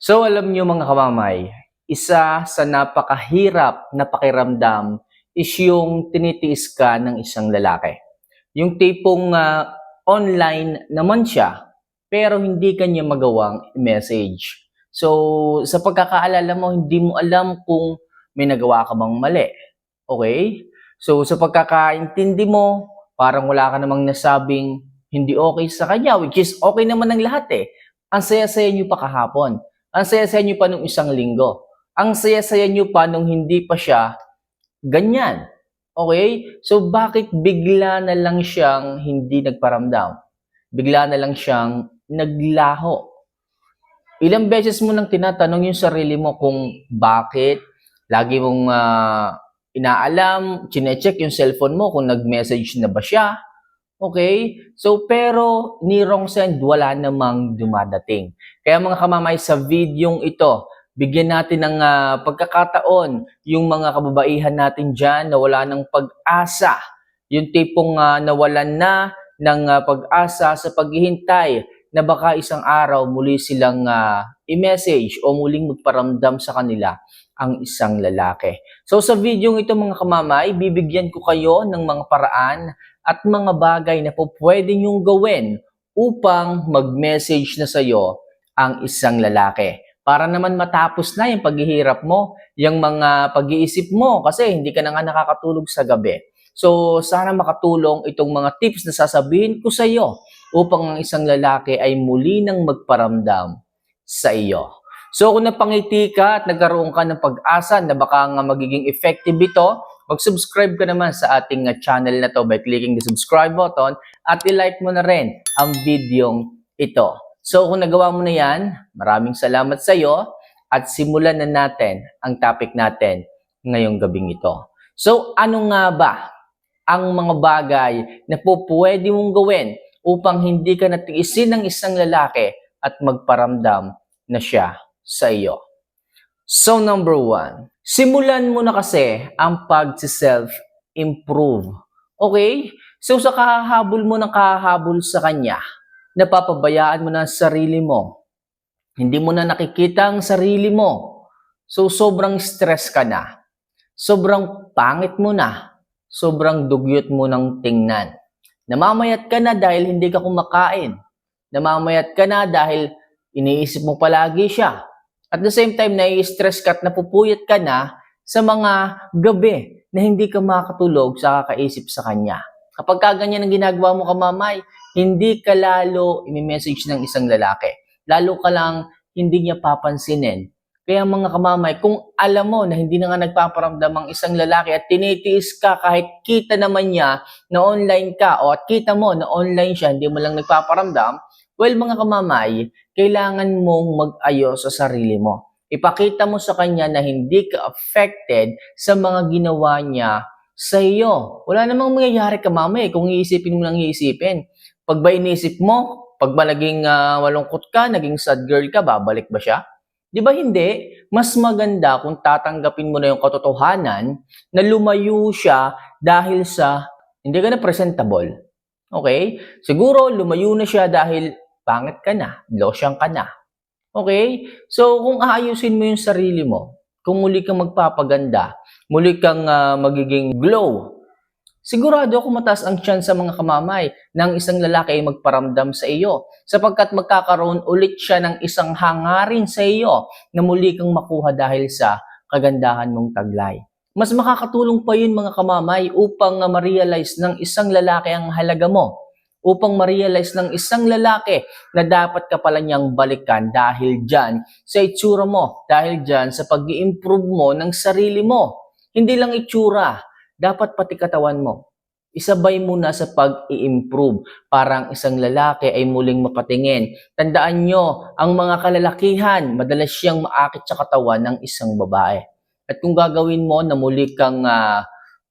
So alam niyo mga kamamay, isa sa napakahirap na pakiramdam is yung tinitiis ka ng isang lalaki. Yung tipong ah, online naman siya, pero hindi kanya magawang message. So sa pagkakaalala mo, hindi mo alam kung may nagawa ka bang mali. Okay? So sa pagkakaintindi mo, parang wala ka namang nasabing hindi okay sa kanya, which is okay naman ng lahat eh. Ang saya-saya niyo pa kahapon. Ang saya-saya niyo pa nung isang linggo. Ang saya-saya niyo pa nung hindi pa siya ganyan. Okay? So bakit bigla na lang siyang hindi nagparamdam? Bigla na lang siyang naglaho. Ilang beses mo nang tinatanong yung sarili mo kung bakit lagi mong ah, inaalam, chinecheck yung cellphone mo kung nag-message na ba siya. Okay? So, pero ni wrong send, wala namang dumadating. Kaya mga kamamay, sa videong ito, bigyan natin ng ah, pagkakataon yung mga kababaihan natin dyan na wala ng pag-asa. Yung tipong ah, nawalan na ng ah, pag-asa sa paghihintay na baka isang araw muli silang ah, i-message o muling magparamdam sa kanila ang isang lalaki. So sa video ito mga kamamay, bibigyan ko kayo ng mga paraan at mga bagay na po pwede niyong gawin upang mag-message na sa'yo ang isang lalaki. Para naman matapos na yung paghihirap mo, yung mga pag-iisip mo kasi hindi ka na nga nakakatulog sa gabi. So sana makatulong itong mga tips na sasabihin ko sa iyo upang ang isang lalaki ay muli nang magparamdam sa iyo. So kung napangiti ka at nagkaroon ka ng pag-asa na baka nga magiging effective ito, mag-subscribe ka naman sa ating uh, channel na to by clicking the subscribe button at i-like mo na rin ang videong ito. So kung nagawa mo na yan, maraming salamat sa iyo at simulan na natin ang topic natin ngayong gabing ito. So ano nga ba ang mga bagay na po pwede mong gawin upang hindi ka natiisin ng isang lalaki at magparamdam na siya sa iyo. So number one, simulan mo na kasi ang pag-self-improve. Okay? So sa kahahabol mo ng kahahabol sa kanya, napapabayaan mo na ang sarili mo. Hindi mo na nakikita ang sarili mo. So sobrang stress ka na. Sobrang pangit mo na. Sobrang dugyot mo ng tingnan. Namamayat ka na dahil hindi ka kumakain. Namamayat ka na dahil iniisip mo palagi siya. At the same time, nai-stress ka at napupuyat ka na sa mga gabi na hindi ka makatulog sa kakaisip sa kanya. Kapag ka ganyan ang ginagawa mo kamamay, hindi ka lalo imi-message ng isang lalaki. Lalo ka lang hindi niya papansinin. Kaya mga kamamay, kung alam mo na hindi na nga nagpaparamdam ang isang lalaki at tinitiis ka kahit kita naman niya na online ka o at kita mo na online siya, hindi mo lang nagpaparamdam, well mga kamamay, kailangan mong mag-ayos sa sarili mo. Ipakita mo sa kanya na hindi ka affected sa mga ginawa niya sa iyo. Wala namang mangyayari ka mamay kung iisipin mo lang iisipin. Pag ba inisip mo, pag ba naging ah, malungkot ka, naging sad girl ka, babalik ba siya? Di ba hindi? Mas maganda kung tatanggapin mo na yung katotohanan na lumayo siya dahil sa hindi ka na presentable. Okay? Siguro lumayo na siya dahil pangit ka na, losyang ka na. Okay? So kung aayusin mo yung sarili mo, kung muli kang magpapaganda, muli kang ah, magiging glow, sigurado ako mataas ang chance sa mga kamamay ng isang lalaki ay magparamdam sa iyo sapagkat magkakaroon ulit siya ng isang hangarin sa iyo na muli kang makuha dahil sa kagandahan mong taglay. Mas makakatulong pa yun mga kamamay upang uh, ma-realize ng isang lalaki ang halaga mo. Upang ma-realize ng isang lalaki na dapat ka pala niyang balikan dahil dyan sa itsura mo, dahil dyan sa pag improve mo ng sarili mo. Hindi lang itsura, dapat pati katawan mo. Isabay mo na sa pag-i-improve para ang isang lalaki ay muling mapatingin. Tandaan nyo, ang mga kalalakihan, madalas siyang maakit sa katawan ng isang babae. At kung gagawin mo na muli kang ah,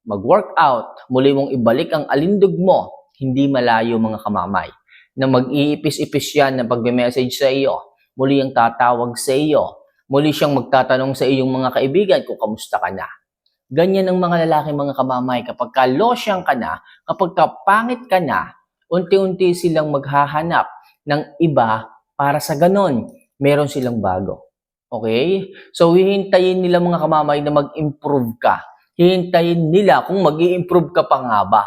mag-workout, muli mong ibalik ang alindog mo, hindi malayo mga kamamay, na mag-iipis-ipis yan na pagme-message sa iyo, muli ang tatawag sa iyo, muli siyang magtatanong sa iyong mga kaibigan kung kamusta ka na. Ganyan ang mga lalaki mga kamamay kapag ka losyang ka na, kapag ka pangit ka na, unti-unti silang maghahanap ng iba para sa ganon, meron silang bago. Okay? So, hihintayin nila mga kamamay na mag-improve ka. Hihintayin nila kung mag improve ka pa nga ba.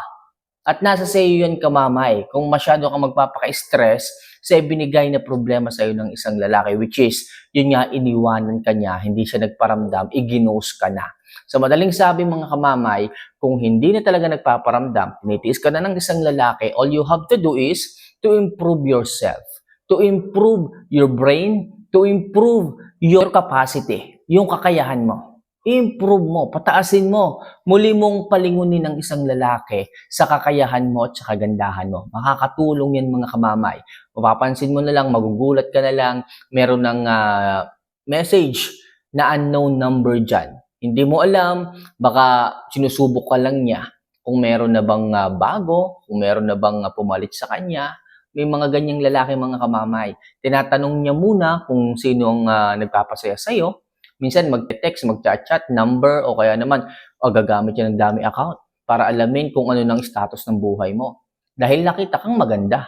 At nasa sa iyo yan kamamay. Kung masyado ka magpapaka-stress sa ibinigay na problema sa iyo ng isang lalaki, which is, yun nga, iniwanan ka niya, hindi siya nagparamdam, iginose ka na. Sa madaling sabi mga kamamay, kung hindi na talaga nagpaparamdam, tinitiis ka na ng isang lalaki, all you have to do is to improve yourself, to improve your brain, to improve your capacity, yung kakayahan mo. Improve mo, pataasin mo, muli mong palingunin ng isang lalaki sa kakayahan mo at sa kagandahan mo. Makakatulong yan mga kamamay. Mapapansin mo na lang, magugulat ka na lang, meron ng ah, message na unknown number dyan. Hindi mo alam, baka sinusubok ka lang niya kung meron na bang ah, bago, kung meron na bang ah, pumalit sa kanya. May mga ganyang lalaki mga kamamay. Tinatanong niya muna kung sino ang ah, nagpapasaya sa'yo. Minsan mag-text, mag-chat, number, o kaya naman, o gagamit siya ng dami account para alamin kung ano ng status ng buhay mo. Dahil nakita kang maganda.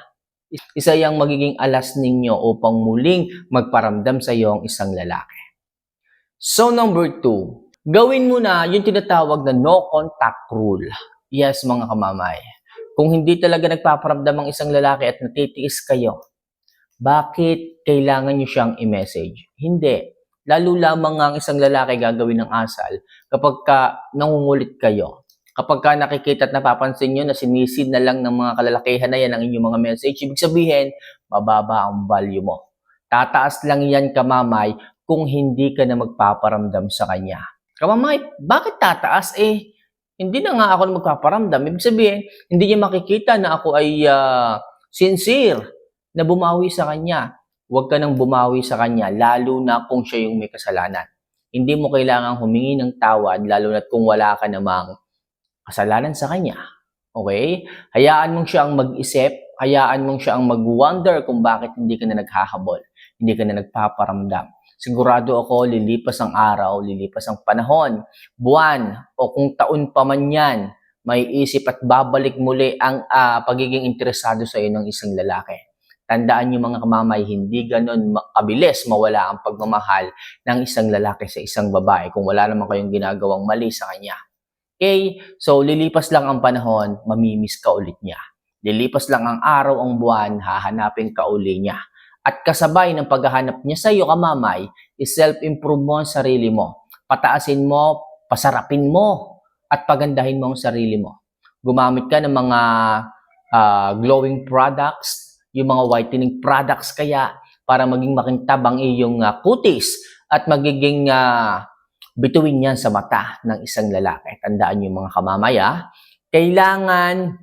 Isa yung magiging alas ninyo upang muling magparamdam sa iyo ang isang lalaki. So number two, gawin mo na yung tinatawag na no contact rule. Yes, mga kamamay. Kung hindi talaga nagpaparamdam ang isang lalaki at natitiis kayo, bakit kailangan nyo siyang i-message? Hindi. Lalo lamang ang isang lalaki gagawin ng asal kapag ka nangungulit kayo. Kapag ka nakikita at napapansin nyo na sinisid na lang ng mga kalalakihan na yan ang inyong mga message, ibig sabihin, mababa ang value mo. Tataas lang yan kamamay kung hindi ka na magpaparamdam sa kanya. Kamamay, bakit tataas? Eh, hindi na nga ako na magpaparamdam. Ibig sabihin, hindi niya makikita na ako ay ah, sincere na bumawi sa kanya. Huwag ka nang bumawi sa kanya, lalo na kung siya yung may kasalanan. Hindi mo kailangang humingi ng tawad, lalo na kung wala ka namang kasalanan sa kanya. Okay? Hayaan mong siya ang mag-isip, hayaan mong siya ang mag-wonder kung bakit hindi ka na naghahabol, hindi ka na nagpaparamdam. Sigurado ako, lilipas ang araw, lilipas ang panahon, buwan, o kung taon pa man yan, may isip at babalik muli ang ah, pagiging interesado sa iyo ng isang lalaki. Tandaan niyo mga kamamay, hindi ganon ma- kabilis mawala ang pagmamahal ng isang lalaki sa isang babae kung wala naman kayong ginagawang mali sa kanya. Okay? So, lilipas lang ang panahon, mamimiss ka ulit niya. Lilipas lang ang araw, ang buwan, hahanapin ka uli niya. At kasabay ng paghahanap niya sa iyo, kamamay, is self-improve mo ang sarili mo. Pataasin mo, pasarapin mo, at pagandahin mo ang sarili mo. Gumamit ka ng mga ah, glowing products, yung mga whitening products kaya para maging makintab ang iyong ah, kutis at magiging ah, bituin yan sa mata ng isang lalaki. Tandaan niyo mga kamamaya, kailangan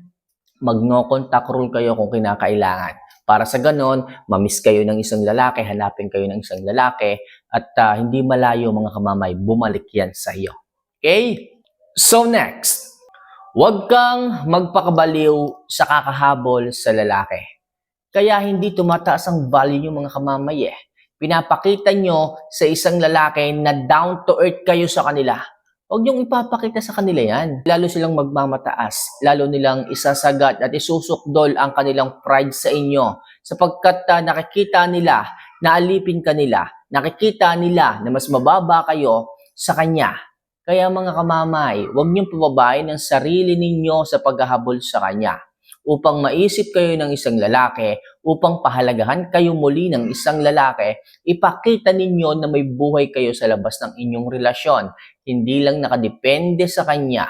mag-no contact rule kayo kung kinakailangan. Para sa ganon, mamiss kayo ng isang lalaki, hanapin kayo ng isang lalaki, at ah, hindi malayo mga kamamay, bumalik yan sa iyo. Okay? So next, huwag kang magpakabaliw sa kakahabol sa lalaki. Kaya hindi tumataas ang value niyo mga kamamay eh. Pinapakita nyo sa isang lalaki na down to earth kayo sa kanila. Huwag niyong ipapakita sa kanila yan. Lalo silang magmamataas. Lalo nilang isasagad at isusukdol ang kanilang pride sa inyo. Sapagkat ah, nakikita nila na alipin ka nila. Nakikita nila na mas mababa kayo sa kanya. Kaya mga kamamay, huwag niyong pababain ang sarili ninyo sa paghahabol sa kanya upang maisip kayo ng isang lalaki, upang pahalagahan kayo muli ng isang lalaki, ipakita ninyo na may buhay kayo sa labas ng inyong relasyon. Hindi lang nakadepende sa kanya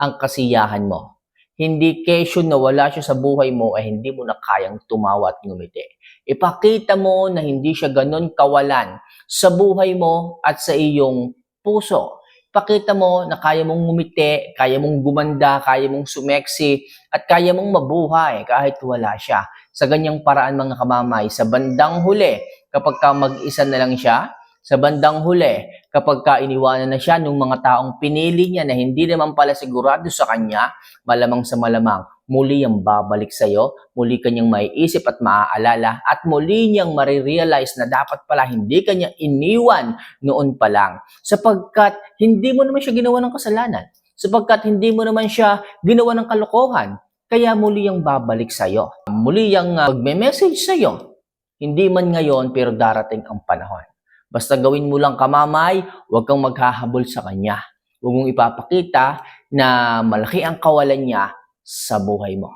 ang kasiyahan mo. Hindi kesyo na wala siya sa buhay mo ay hindi mo na kayang tumawa at ngumiti. Ipakita mo na hindi siya ganon kawalan sa buhay mo at sa iyong puso. Ipakita mo na kaya mong ngumiti, kaya mong gumanda, kaya mong sumeksi, at kaya mong mabuhay kahit wala siya. Sa ganyang paraan mga kamamay, sa bandang huli, kapag ka mag-isa na lang siya, sa bandang huli, kapag ka iniwanan na siya ng mga taong pinili niya na hindi naman pala sigurado sa kanya, malamang sa malamang, muli ang babalik sa iyo, muli kanyang maiisip at maaalala, at muli niyang marirealize na dapat pala hindi kanya iniwan noon pa lang. Sapagkat hindi mo naman siya ginawa ng kasalanan. Sapagkat hindi mo naman siya ginawa ng kalokohan. Kaya muli ang babalik sa iyo. Muli ang uh, magme-message sa iyo. Hindi man ngayon pero darating ang panahon. Basta gawin mo lang kamamay, huwag kang maghahabol sa kanya. Huwag mong ipapakita na malaki ang kawalan niya sa buhay mo.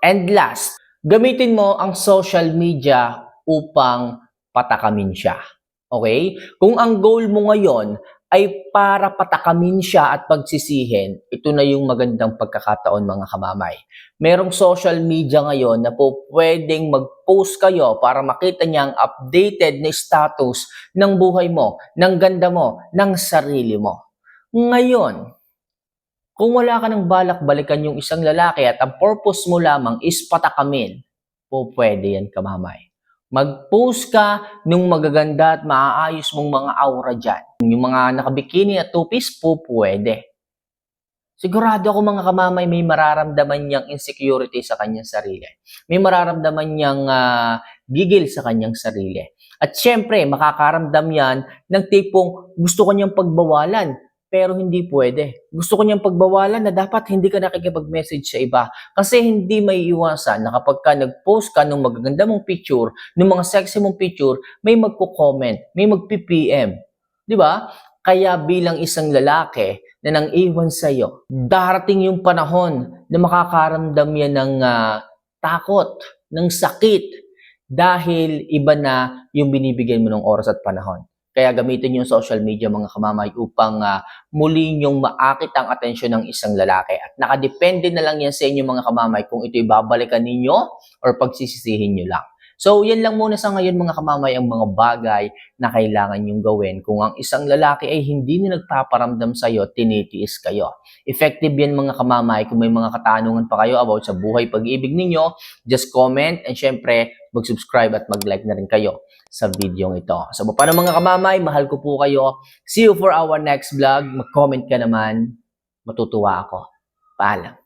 And last, gamitin mo ang social media upang patakamin siya. Okay? Kung ang goal mo ngayon ay para patakamin siya at pagsisihin, ito na yung magandang pagkakataon mga kamamay. Merong social media ngayon na po pwedeng mag-post kayo para makita niya ang updated na status ng buhay mo, ng ganda mo, ng sarili mo. Ngayon, kung wala ka ng balak balikan yung isang lalaki at ang purpose mo lamang is patakamin, po pwede yan kamamay. Mag-post ka nung magaganda at maaayos mong mga aura dyan. Yung mga nakabikini at two-piece po pwede. Sigurado ako mga kamamay may mararamdaman niyang insecurity sa kanyang sarili. May mararamdaman niyang ah, gigil sa kanyang sarili. At syempre, makakaramdam yan ng tipong gusto ko niyang pagbawalan pero hindi pwede. Gusto ko niyang pagbawalan na dapat hindi ka nakikipag-message sa iba. Kasi hindi may iwasan na kapag ka nag-post ka ng magaganda mong picture, ng mga sexy mong picture, may magko-comment, may magpi-PM. Di ba? Kaya bilang isang lalaki na nang iwan sa'yo, darating yung panahon na makakaramdam yan ng ah, takot, ng sakit, dahil iba na yung binibigyan mo ng oras at panahon. Kaya gamitin yung social media mga kamamay upang ah, muli yung maakit ang atensyon ng isang lalaki. At nakadepende na lang yan sa inyo mga kamamay kung ito'y babalikan ninyo or pagsisisihin nyo lang. So, yan lang muna sa ngayon mga kamamay ang mga bagay na kailangan nyong gawin. Kung ang isang lalaki ay hindi na nagpaparamdam sa'yo, tinitiis kayo. Effective yan mga kamamay. Kung may mga katanungan pa kayo about sa buhay pag-ibig ninyo, just comment and syempre mag-subscribe at mag-like na rin kayo sa video ito. So, paano mga kamamay, mahal ko po kayo. See you for our next vlog. Mag-comment ka naman. Matutuwa ako. Paalam.